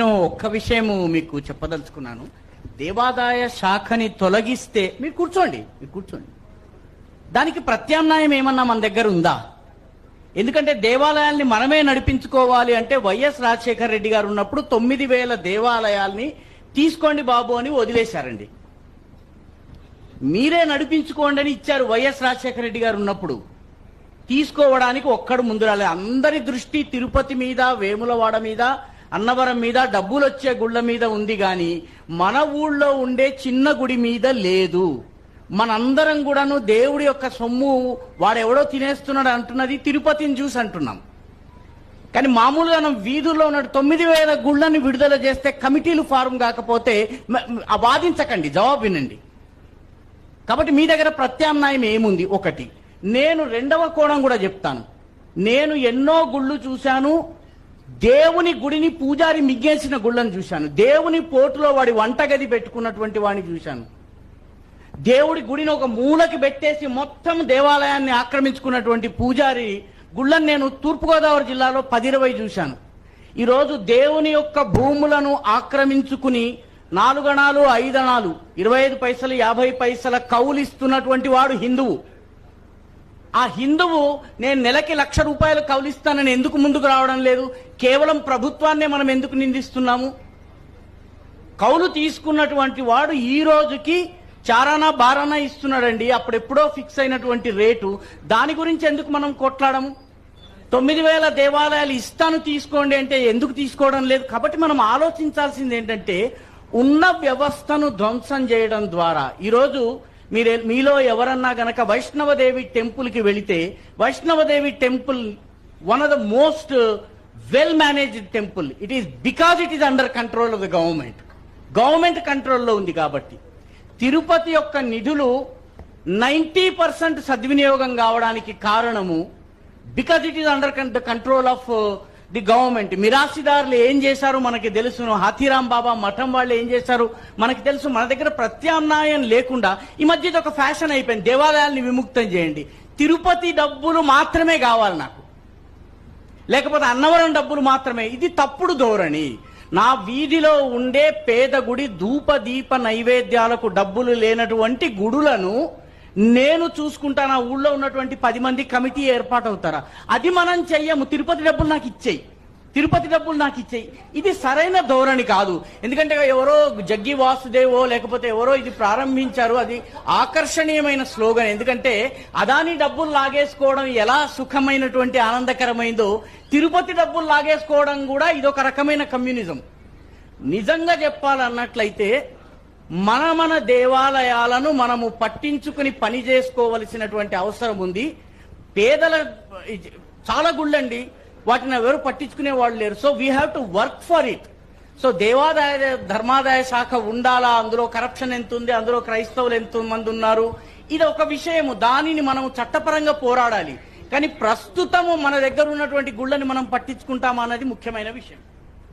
నేను ఒక్క విషయము మీకు చెప్పదలుచుకున్నాను. దేవాదాయ శాఖని తొలగిస్తే మీరు కూర్చోండి మీరు కూర్చోండి. దానికి ప్రత్యామ్నాయం ఏమన్నా మన దగ్గర ఉందా? ఎందుకంటే దేవాలయాల్ని మనమే నడిపించుకోవాలి అంటే వైఎస్ రాజశేఖర రెడ్డి గారు ఉన్నప్పుడు తొమ్మిది వేల దేవాలయాల్ని తీసుకోండి బాబు అని వదిలేశారండి. మీరే నడిపించుకోండి అని ఇచ్చారు వైఎస్ రాజశేఖర రెడ్డి గారు ఉన్నప్పుడు. తీసుకోవడానికి ఒక్కడు ముందు రాలేదు అందరి దృష్టి తిరుపతి మీద వేములవాడ మీద అన్నవరం మీద డబ్బులు వచ్చే గుళ్ళ మీద ఉంది గాని మన ఊళ్ళో ఉండే చిన్న గుడి మీద లేదు. మనందరం కూడాను దేవుడి యొక్క సొమ్ము వాడెవడో తినేస్తున్నాడు అంటున్నది తిరుపతిని చూసి అంటున్నాం. కానీ మామూలుగా మనం వీధుల్లో ఉన్న తొమ్మిది వేల గుళ్ళని విడుదల చేస్తే కమిటీలు ఫారం కాకపోతే వాదించకండి జవాబు వినండి. కాబట్టి మీ దగ్గర ప్రత్యామ్నాయం ఏముంది? ఒకటి. నేను రెండవ కోణం కూడా చెప్తాను. నేను ఎన్నో గుళ్ళు చూశాను దేవుని గుడిని పూజారి మిగ్గేసిన గుళ్ళను చూశాను. దేవుని పోటులో వాడి వంటగది పెట్టుకున్నటువంటి వాడిని చూశాను. దేవుడి గుడిని ఒక మూలకి పెట్టేసి మొత్తం దేవాలయాన్ని ఆక్రమించుకున్నటువంటి పూజారి గుళ్ళను నేను తూర్పుగోదావరి జిల్లాలో పది ఇరవై చూశాను. ఈరోజు దేవుని యొక్క భూములను ఆక్రమించుకుని నాలుగణాలు ఐదణాలు ఇరవై ఐదు పైసలు యాభై పైసల కౌలిస్తున్నటువంటి వాడు హిందువు. ఆ హిందువు నేను నెలకి లక్ష రూపాయలు కౌలిస్తానని ఎందుకు ముందుకు రావడం లేదు? కేవలం ప్రభుత్వాన్నే మనం ఎందుకు నిందిస్తున్నాము? కౌలు తీసుకున్నటువంటి వాడు ఈ రోజుకి చారానా బారానా ఇస్తున్నాడండి. అప్పుడెప్పుడో ఫిక్స్ అయినటువంటి రేటు. దాని గురించి ఎందుకు మనం కొట్లాడము? తొమ్మిది వేల దేవాలయాలు ఇస్తాను తీసుకోండి అంటే ఎందుకు తీసుకోవడం లేదు? కాబట్టి మనం ఆలోచించాల్సింది ఏంటంటే ఉన్న వ్యవస్థను ధ్వంసం చేయడం ద్వారా ఈరోజు మీరే మీలో ఎవరన్నా గనక వైష్ణవదేవి టెంపుల్కి వెళితే Vaishno Devi temple one of the most well managed temple it is because it is under control of the government government కంట్రోల్లో ఉంది కాబట్టి. తిరుపతి యొక్క నిధులు నైంటీ పర్సెంట్ సద్వినియోగం కావడానికి కారణము because it is under the control of the government. మిరాసిదారులు ఏం చేశారు మనకి తెలుసును. హాతీరాం బాబా మఠం వాళ్ళు ఏం చేశారు? మనకి తెలుసు మన దగ్గర ప్రత్యామ్నాయం లేకుండా ఈ మధ్య ఒక ఫ్యాషన్ అయిపోయింది. దేవాలయాల్ని విముక్తం చేయండి. తిరుపతి డబ్బులు మాత్రమే కావాలి నాకు. లేకపోతే అన్నవరం డబ్బులు మాత్రమే. ఇది తప్పుడు ధోరణి. నా వీధిలో ఉండే పేద గుడి ధూప దీప నైవేద్యాలకు డబ్బులు లేనటువంటి గుడులను నేను చూసుకుంటాను ఆ ఊళ్ళో ఉన్నటువంటి పది మంది కమిటీ ఏర్పాటు అవుతారా అది మనం చెయ్యము. తిరుపతి డబ్బులు నాకు ఇచ్చేయి. తిరుపతి డబ్బులు నాకు ఇచ్చేయి. ఇది సరైన ధోరణి కాదు. ఎందుకంటే ఎవరో జగ్గి వాసుదేవో లేకపోతే ఎవరో ఇది ప్రారంభించారు. అది ఆకర్షణీయమైన స్లోగన్. ఎందుకంటే అదాని డబ్బులు లాగేసుకోవడం ఎలా సుఖమైనటువంటి ఆనందకరమైందో తిరుపతి డబ్బులు లాగేసుకోవడం కూడా ఇదొక రకమైన కమ్యూనిజం. నిజంగా చెప్పాలన్నట్లయితే మన మన దేవాలయాలను మనము పట్టించుకుని పని చేసుకోవలసినటువంటి అవసరం ఉంది. పేదల చాలా గుళ్ళండి. వాటిని ఎవరు పట్టించుకునే వాళ్ళు లేరు. So we have to work for it so దేవాదాయ ధర్మాదాయ శాఖ ఉండాలా? అందులో కరప్షన్ ఎంత ఉంది అందులో క్రైస్తవులు ఎంత మంది ఉన్నారు? ఇది ఒక విషయము. దానిని మనం చట్టపరంగా పోరాడాలి. కానీ ప్రస్తుతము మన దగ్గర ఉన్నటువంటి గుళ్ళని మనం పట్టించుకుంటామా? అన్నది ముఖ్యమైన విషయం.